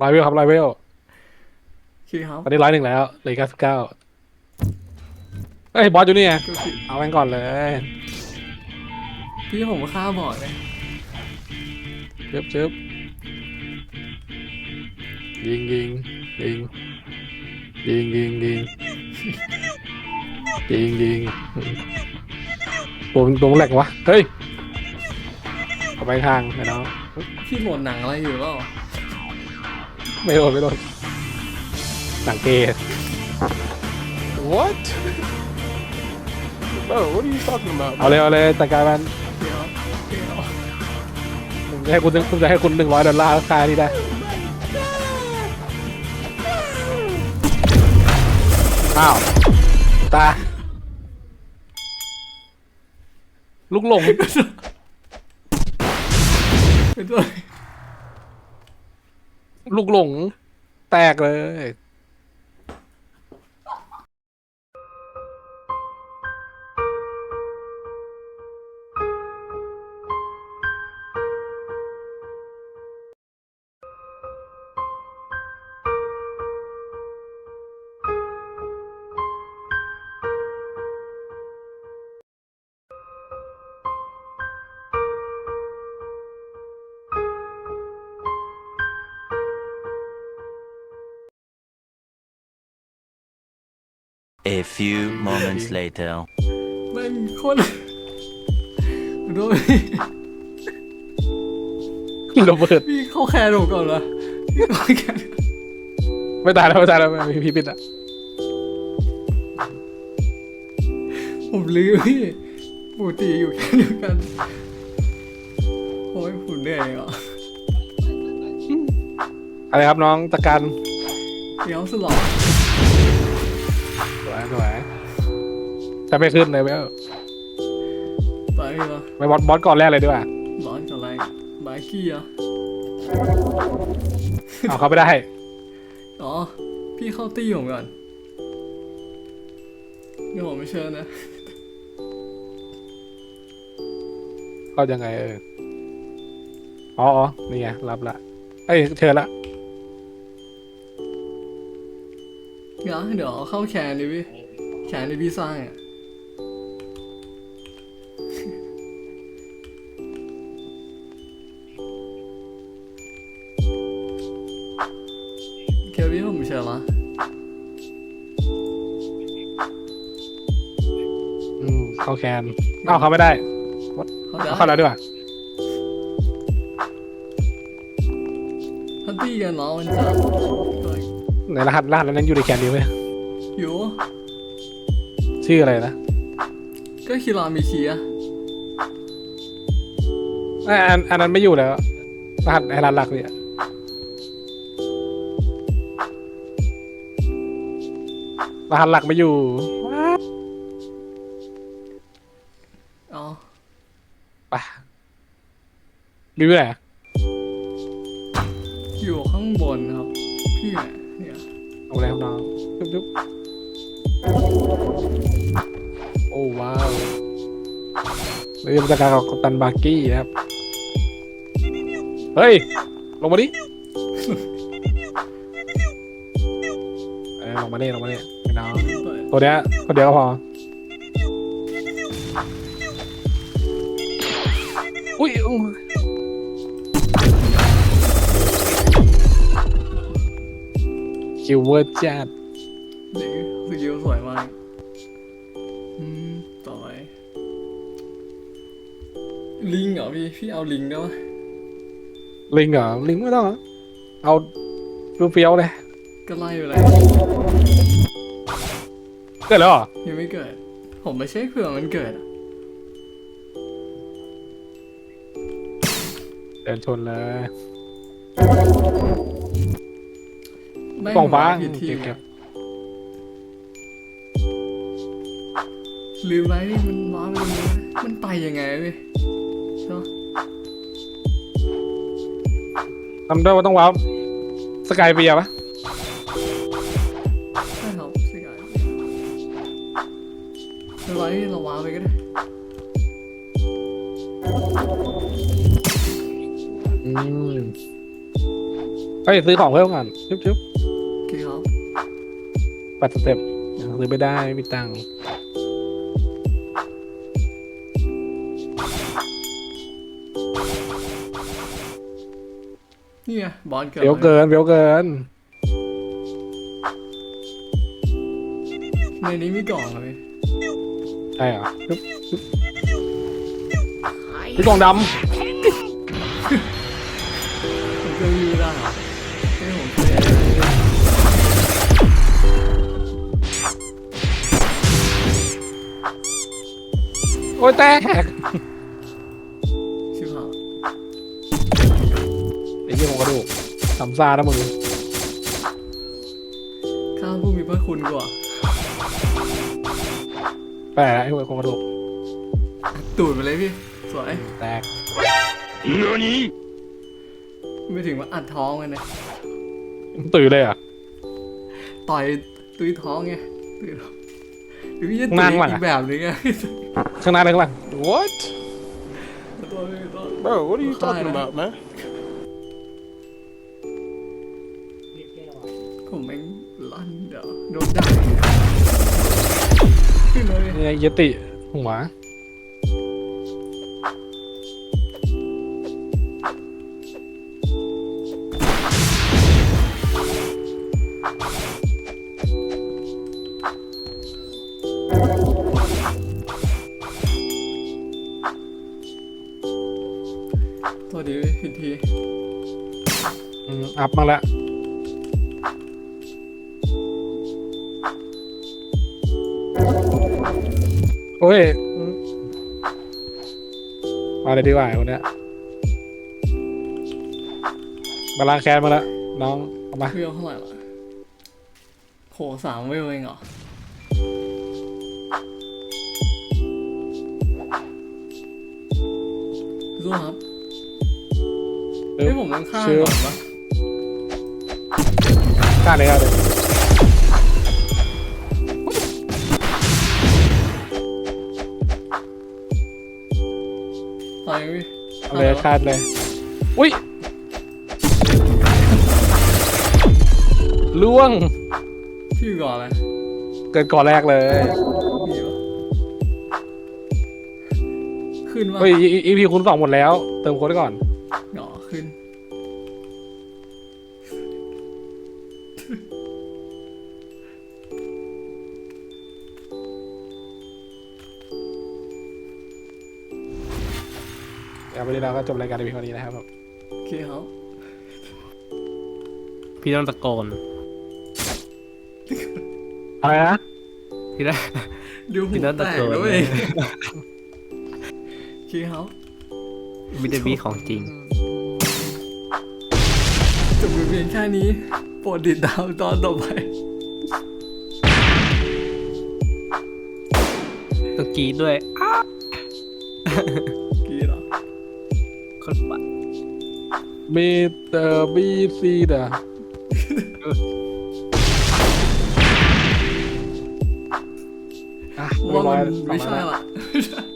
ร้อยเวลครับร้อยเวลคือครับตอนนี้ร้อยหนึ่งแล้วเหลือเก้าสิบเก้าเอ้ยบอสอยู่นี่ไงก็คือเอาแม่งก่อนเลยพี่ผมฆ่าบอดเลยเจ็บเจ็บยิงยิงยิงยิงยิงยิงยิงยิงตัวมันตัวมันแหลกวะเฮ้ยเอาไปทางไอ้น้องพี่โหมดหนังอะไรอยู่เปล่า ไม่โดนไม่โดนหนังเกย์ What? Bro, what are you talking about? เอาเลยเอาเลยจัดการมันเดี๋ยวเดี๋ยวผมจะให้คุณผมจะให้คุณหนึ่งร้อยดอลลาร์ค่านี่ได้ อ้าว ตา ลูกหลงไปด้วย ลูกหลง แตกเลย A few moments later. แม่งโคตรไปด้วยพี่ระเบิดพี่เข้าแคร์ผมก่อนวะพี่เข้าแคร์ไม่ตายแล้วไม่ตายแล้วไม่มีพี่ปิดอะผมลืมพี่ปกติอยู่แค่เดียวกันโอ้ยผมเหนื่อยอะอะไรครับน้องตะการเดี๋ยวสลอดส วยสวยจะไม่ขึ้นเลยเว้ยไปเหรอไม่บอสบอสก่อนแรกเลยดีกว่าร้อนกับอะไรบาร์กี้อะเอาเขาไม่ได้ อ๋อ พี่เข้าตี้ผมก่อนเดี๋ยวผมไม่เชิญนะ ก็ยังไงเอออ๋ออ๋อนี่ไงรับละ เอ้ยเชิญละ ดี๋ยวเดี๋ยวเข้าแคนดิพี่แคนที่พี่สร้างอะเควินผมเชิญละอืมเข้าแคนเอาเขาไม่ได้เขาจะเอาเข้าแล้วดีกว่าถ้าตีกันเนาะมันจะเฮ้ย ในรหัสรหัสนั้นอยู่ในแคนนี้ไหมอยู่ ชื่ออะไรนะ ก็คิรามิชิอะอะอันอันนั้นไม่อยู่แล้ว รหัสไอ้รหัสหลักเนี่ยรหัสหลักไม่อยู่ อ๋อ ไปรีวิวไหนอย เอาเลยครับน้องจุ๊บจุ๊บโอ้ว้าวเรื่องจากการกับกัปตันบาร์กี้นะครับ เฮ้ย ลงมาดิ เออลงมาเน่ลงมาเนี่ไม่น้องตัวเนี้ยตัวเดียวก็พอ อุ้ย อุ้ยคิวเวอร์จัดนี่สกิลสวยมากอืมต่อไปลิงเหรอพี่ พี่เอาลิงได้ปะลิงเหรอลิงไม่ต้องเหรอเอาเฟี้ยวๆเลย ก็ไล่ไปเลยเกิดแล้วเหรอยังไม่เกิด ผมไม่ใช่เผื่อมันเกิดอะเดินชนเลย แม่งกล่องฟ้าผิดทีเก็บเก็บลืมไปนี่มันว้าไปตรงนี้นะมันไปยังไงพี่ใช่ปะทำด้วยว่าต้องว้าวสกายเบียร์ปะใช่ครับสิกายไม่เป็นไรพี่เราว้าไปก็ได้อืมเฮ้ยซื้อของเพิ่มก่อนชึบชึบ โอเคครับปัดสเต็ปยังซื้อไม่ได้ไม่มีตังค์นี่ไงบอลเกิดเบี้ยวเกินเบี้ยวเกิน ในนี้มีกล่องเลยใช่เหรอชึบชึบพี่กล่องดผมเคยมีได้เหรอ โอ้ยแตกชิบหายไอ้เหี้ยของกระดูกสามซานะมึงข้าผู้มีพระคุณกว่าแปลกไอ้หัวของกระดูกตูดไปเลยพี่ สวย แตกไม่ถึงว่าอัดท้องกันนะตื่นเลยอะ ต่อยตุยท้องไงตุยท้องหรือพี่จะตุนั่ยงหลังอีอะกแบบนึงไง ข้างหน้าเลยข้างหลัง What? ตัวไม่ตัว Bro, what are you Hi, talking man. about, man? ผมแม่งลั่นเดี๋ยวโดนด่าขึ้นเลยนี่ไงเยติหัว ตัวดีผิดทีอืมอัพมาแล้วโอ้ยอืมมาเลยดีกว่าวันเนี้ยมาล้างแค้นมาแล้วน้องเอามา เวลเท่าไหร่ละโหสามเวลเองเหรอสู้ครับ เฮ้ยผมต้องฆ่าก่อนปะฆ่าเลยฆ่าเลยต่อยพี่เอาเลยฆ่าเลย อุ้ยล่วงพี่อยู่ก่อนเลยเกินก่อนแรกเลยมีปะขึ้นปะเฮ้ยอีพีคูณสองหมดแล้ว เติมโค้ดก่อนหน ววันนี้เราก็จบรายการในพีนี้นะครับผมโอเคครับพี่ต้องตะโกนอะไรนะพี่ได้ ดูหูพี่ต้องแตตะกโกน ด้วยโอเคครับมิเตอร์บีของจริง จบเพียงแค่นี้โปรดติดตามตอนต่อไป ต้องกรีดด้วยอ้ากี่เหรอ คนปะมีเตอร์บีซีเดออะว่าเรียบร้อยมันไม่ใช่สองร้อยละ